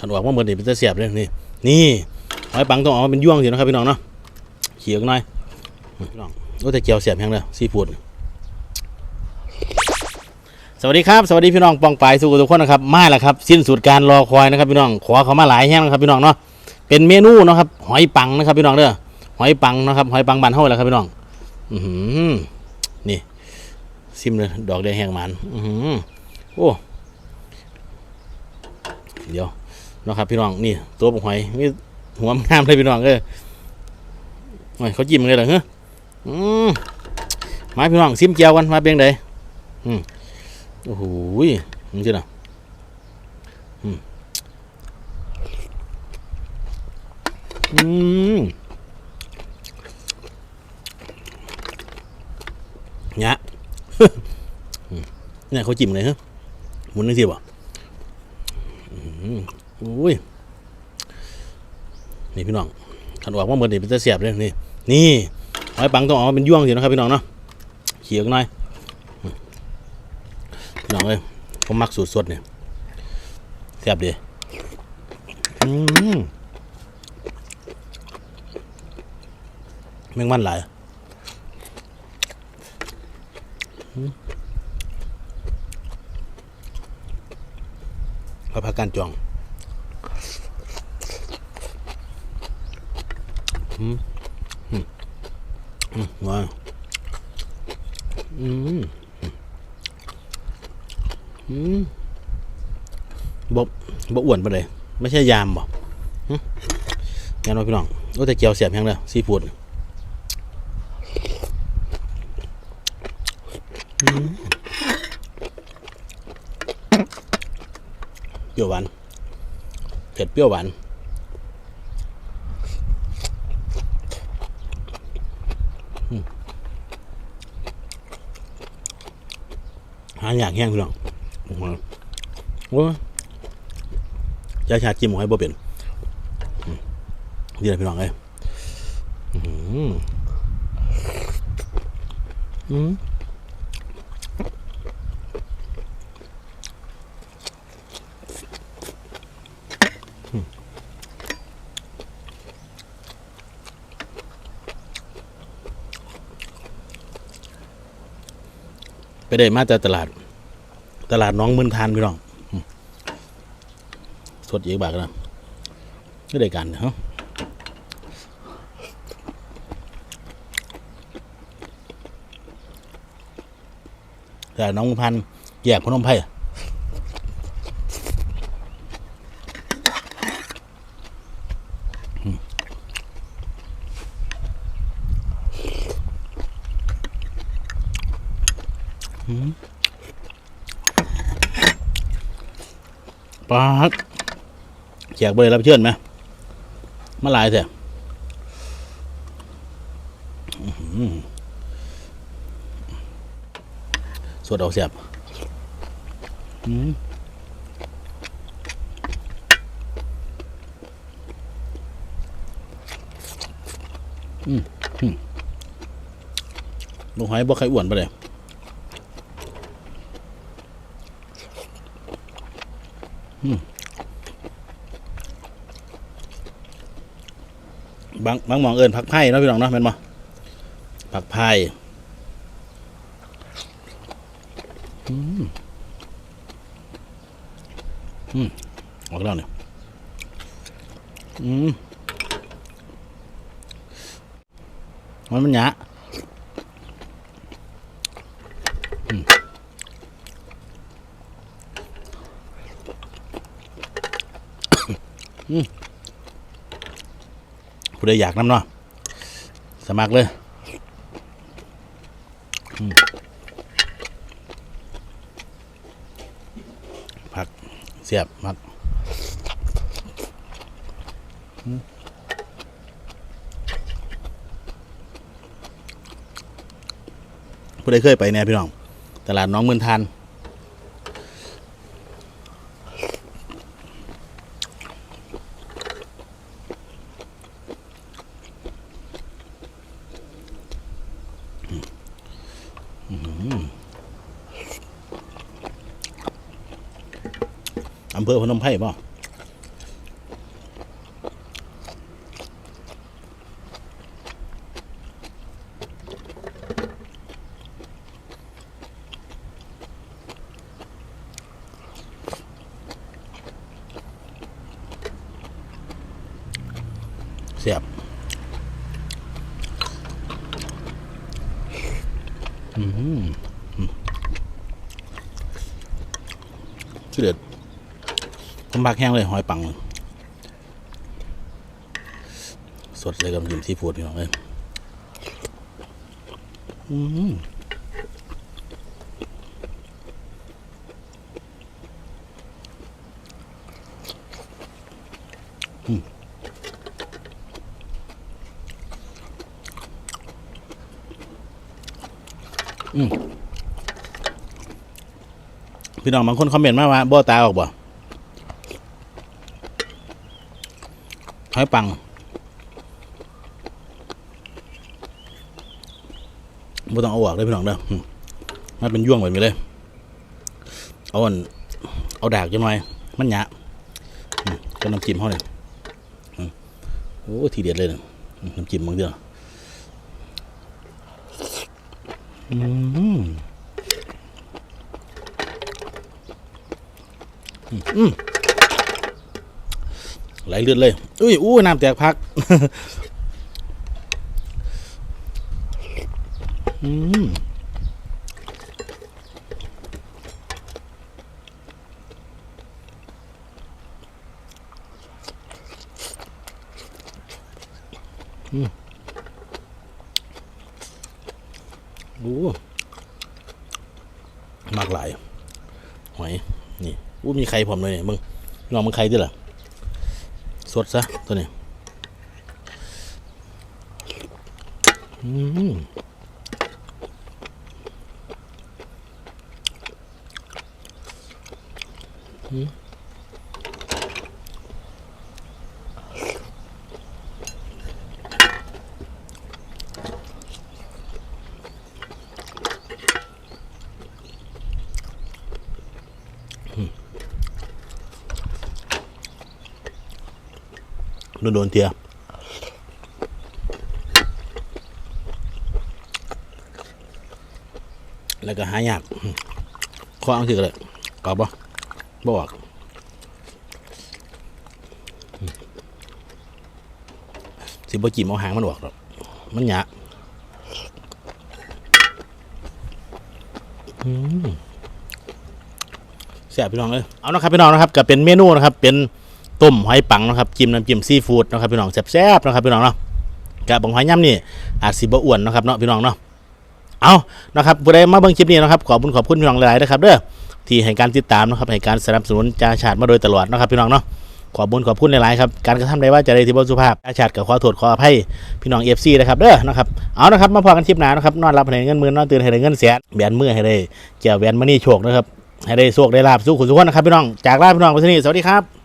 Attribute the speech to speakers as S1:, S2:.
S1: ขันออกมาเมื่อนี่เป็นตะเสียบเลยนี่นี่หอยปังต้องเอามาเป็นย่วงสินะครับพี่น้องเนาะเขียวหน่อยพี่น้องโอ้แต่เกียวเสียบแห้งเลยซีฟู้ดสวัสดีครับสวัสดีพี่น้องปองปายสุขทุกคนนะครับมาแล้วครับ สิ้นสุดการรอคอยนะครับพี่น้องขอเขามาหลายแห้งนะครับพี่น้องเนาะเป็นเมนูเนาะครับหอยปังนะครับพี่น้องเด้อหอยปังนะครับหอยปังบานเฮาแหละครับพี่น้องอือหือนี่ซิมเลยดอกแดงแห้งมันอือหือโอ้เดี๋ยว นะครับพี่น้องนี่ตัวปกหอยนี่หัวมันงามเลยพี่น้องเอ้ยโอ้ยเขาจิ้มเลยเหรอเฮ้ยมาพี่น้องซิมเจียวกันมาเบียงใดอืมโอ้โหนี่สินะอืมอืมเนี่ยเนี่ยเขาจิ้มเลยฮะหมุนนึงสิบ่ อุ้ยนี่พี่น้องขันออกมาเมื่อนี่เป็นเสียบเลยนี่นี่หอยปังต้องเอามาเป็นย่วงสินะครับพี่น้องเนาะเขียวหน่อยพี่น้องเอ้ยผมมักสูตรสดเนี่ยเสียบดีอืมแมงมันหลายกับผักกาดจอง มว้าวอืมอืมบ่บ่อ้วนไปเลยไม่ใช่ยามบ่หึงั้นว่าพี่น้องโอ้แต่เกียวเสียบแห้งเลยซีฟู้ดเปรี้ยวหวานเผ็ดเปรี้ยวหวาน หาอย่างแห้งพี่น้องโอ้โหโอ้ยยาชาจิ้มให้บ่เป็นดีเลยพี่น้องเอ้ยอืมอืม ไปได้มาจากตลาด ตลาดน้องมืนทานพี่น้องสดเยอะบากนะก็ได้กันเนาะแต่น้องพันแยกพนมไพ่ ปาดแจกเบอร์รับเชิญไหมมาหลายเถอะสวดเอาเสียบอืมอืมอืมลูกหอยบ่ใครอ้วนไปเลย บางบางมองเอิญผักไผ่เนาะพี่น้องเนาะแม่นบ่ผักไผ่อืมอืมออกแล้วเนี่ยอืมมันมันหยะอืมอืม ผู้ใดอยากน้ำเนาะสมัครเลยผักเสียบผักผู้ใดเคยไปแน่พี่น้อง ตลาดน้องเมืองทาน ภอพนมไพรบ่เสียบอืมเสด็จ ผมบักแห้งเลยหอยปัง สดเลยกับน้ำจิ้มซีฟูดพี่น้องเลยอืมอืมอืมพี่น้องบางคนคอมเมนต์มาว่าบ่ตาออกบ่ อยปังไม่ต้องเอาออกเลยพี่น้องเด้อมันเป็นย่วงแบบนี้เลย เอาอันเอาดากจังหน่อย มันหยะก็น้ำจิ้มเขาเลยอืมโอ้ทีเด็ดเลยนะน้ำจิ้มบางเดียวอืมอืมอืม ไหลเลือดเลยอุ้ยอู้น้ำแตกพักอืมอืมโอ้มากหลายหอยนี่อู้มีไข่ผมเลยเนี่ยมึงลองมึงไข่ด้วยล่ะ สดซะตัวนี้อืมโด โดนๆเทียแล้วก็หายากข้ออังสิก็เลยกรอบปะบออกสิบ่จิ้มเอาหางมันออกหรอกมันหยาอืมแซ่บพี่น้องเลยเอานะครับพี่น้องนะครับก็เป็นเมนูนะครับ เป็น ต้มหอยปังนะครับจิ้มน้ำจิ้มซีฟู้ดนะครับพี่น้องแซ่บๆนะครับพี่น้องเนาะกะบังหอยย่ำนี่อาจสิบ่อ้วนนะครับเนาะพี่น้องเนาะเอานะครับผู้ใดมาเบิ่งคลิปนี้นะครับขอบคุณขอบคุณพี่น้องหลายๆนะครับเด้อที่ให้การติดตามนะครับให้การสนับสนุนจ่าชาติมาโดยตลอดนะครับพี่น้องเนาะขอบคุณขอบคุณหลายๆครับการกระทำใดว่าจะได้ที่บ่สุภาพจ่าชาติกับขอโทษขออภัยพี่น้องเอฟซีนะครับเด้อนะครับเอานะครับมาพอกันคลิปหน้านะครับนอนรับให้เงินหมื่นนอนตื่นให้ได้เงินแสนแบนมือให้ได้เจ้าแบนมณีโชคนะครับให้ได้โชคได้ลาบสู้ขุนสุขนะครับพี่น้องจากลาพี่น้องไปที่นี่สวัสดีครับ